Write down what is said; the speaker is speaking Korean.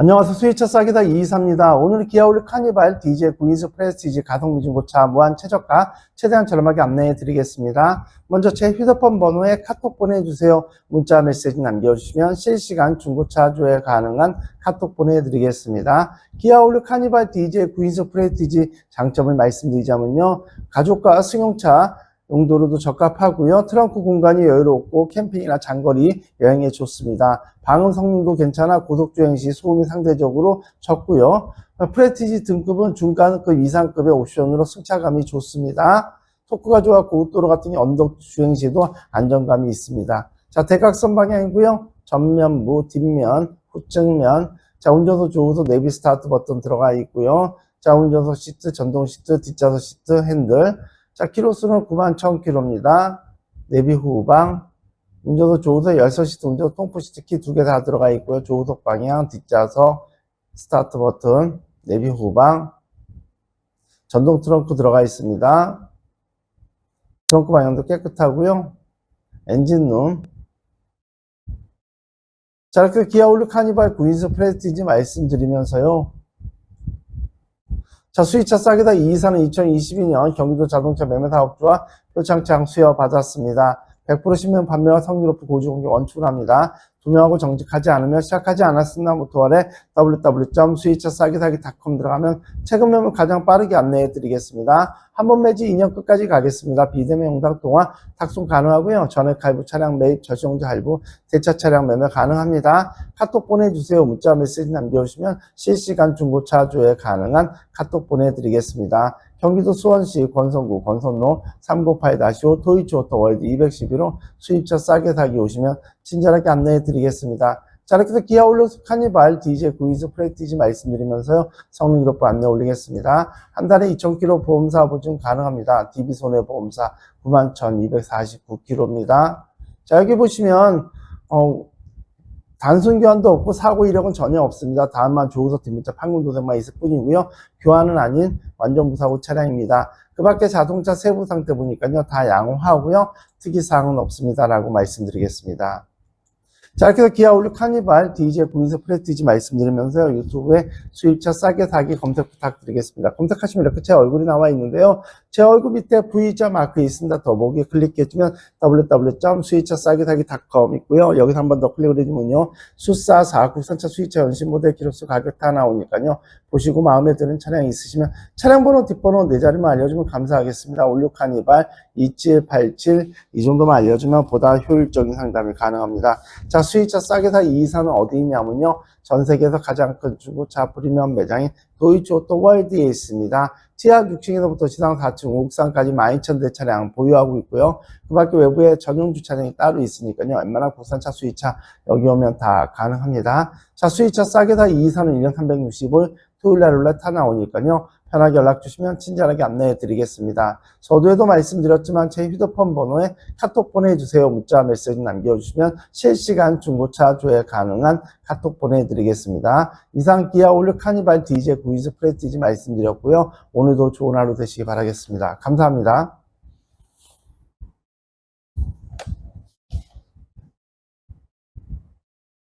안녕하세요. 수위차 싸기다 이이사입니다. 오늘 기아 올리 카니발 DJ 구인스 프레스티지 가성비 중고차 무한 최저가 최대한 저렴하게 안내해 드리겠습니다. 먼저 제 휴대폰 번호에 카톡 보내주세요. 문자 메시지 남겨주시면 실시간 중고차 조회 가능한 카톡 보내드리겠습니다. 기아 올리 카니발 DJ 구인스 프레스티지 장점을 말씀드리자면요. 가족과 승용차 용도로도 적합하고요. 트렁크 공간이 여유롭고 캠핑이나 장거리 여행에 좋습니다. 방음 성능도 괜찮아 고속주행 시 소음이 상대적으로 적고요. 프레티지 등급은 중간급 이상급의 옵션으로 승차감이 좋습니다. 토크가 좋아 고속도로 같은 언덕 주행 시도 안정감이 있습니다. 자, 대각선 방향이고요. 전면부, 뒷면, 후측면. 자, 운전석 조우석 내비 스타트 버튼 들어가 있고요. 자, 운전석 시트, 전동 시트, 뒷좌석 시트, 핸들. 자, 키로수는 9만 1000km입니다. 내비 후방, 운전석 조우석 열선 시트, 운전석 통풍 시트 키 두 개 다 들어가 있고요. 조우석 방향, 뒷좌석, 스타트 버튼, 내비 후방, 전동 트렁크 들어가 있습니다. 트렁크 방향도 깨끗하고요. 엔진룸. 자, 이렇게 기아 올류 카니발 구인스 프레스티지 말씀드리면서요. 자, 수입차 싸게다 이이사는 2022년 경기도 자동차 매매 사업주와 표창장 수여 받았습니다. 100% 신명 판매와 성질 높은 고주공개 원칙을 합니다. 투명하고 정직하지 않으면 시작하지 않았습니다부터 아래 www.수입차싸게사기.com 들어가면 최근 매물 가장 빠르게 안내해 드리겠습니다. 한 번 매지 2년 끝까지 가겠습니다. 비대면 동안 탁송 가능하고요. 전액 할부 차량 매입, 저시용자 할부, 대차 차량 매매 가능합니다. 카톡 보내주세요. 문자 메시지 남겨주시면 실시간 중고차 조회 가능한 카톡 보내드리겠습니다. 경기도 수원시 권선구 권선로 398-5 도이치오토 월드 211호 수입차 싸게 사기 오시면 친절하게 안내해 드리겠습니다. 자, 이렇게 해서 기아 올로스 카니발 DJ 구이즈 프레티지 말씀드리면서요. 성능 기록부 안내 올리겠습니다. 한 달에 2,000km 보험사 보증 가능합니다. DB 손해보험사 91,249km입니다. 자, 여기 보시면, 어, 단순 교환도 없고 사고 이력은 전혀 없습니다. 다만 조우석 뒷문자 판금 도색만 있을 뿐이고요. 교환은 아닌 완전 무사고 차량입니다. 그 밖에 자동차 세부 상태 보니까요. 다 양호하고요. 특이사항은 없습니다라고 말씀드리겠습니다. 자, 이렇게 해서 기아 올류 카니발 DJ 구인세 프레티지 말씀드리면서 유튜브에 수입차 싸게 사기 검색 부탁드리겠습니다. 검색하시면 이렇게 제 얼굴이 나와 있는데요. 제 얼굴 밑에 V자 마크 있습니다. 더보기 클릭해주면 www.수입차싸게사기.com 있고요. 여기서 한 번 더 클릭을 해주면요. 수사 4 국산차 수입차 연식 모델 기록수 가격 다 나오니까요. 보시고 마음에 드는 차량 있으시면 차량 번호 뒷번호 네 자리만 알려주면 감사하겠습니다. 올류 카니발 2787 이 정도만 알려주면 보다 효율적인 상담이 가능합니다. 자, 수입차 싸게 사 이사는 어디 있냐면요. 전 세계에서 가장 큰 중고차 프리미엄 매장인 도이치오토 월드에 있습니다. 지하 6층에서부터 지상 4층, 옥상까지 12,000대 차량 보유하고 있고요. 그 밖에 외부에 전용 주차장이 따로 있으니까요. 웬만한 국산차 수입차 여기 오면 다 가능합니다. 자, 수입차 싸게 사 이사는 1년 360을 토요일 날 원래 타 나오니까요. 편하게 연락 주시면 친절하게 안내해 드리겠습니다. 저도에도 말씀드렸지만 제 휴대폰 번호에 카톡 보내주세요. 문자 메시지 남겨주시면 실시간 중고차 조회 가능한 카톡 보내드리겠습니다. 이상 기아 올류 카니발 DJ 구이즈 프레티지 말씀드렸고요. 오늘도 좋은 하루 되시기 바라겠습니다. 감사합니다.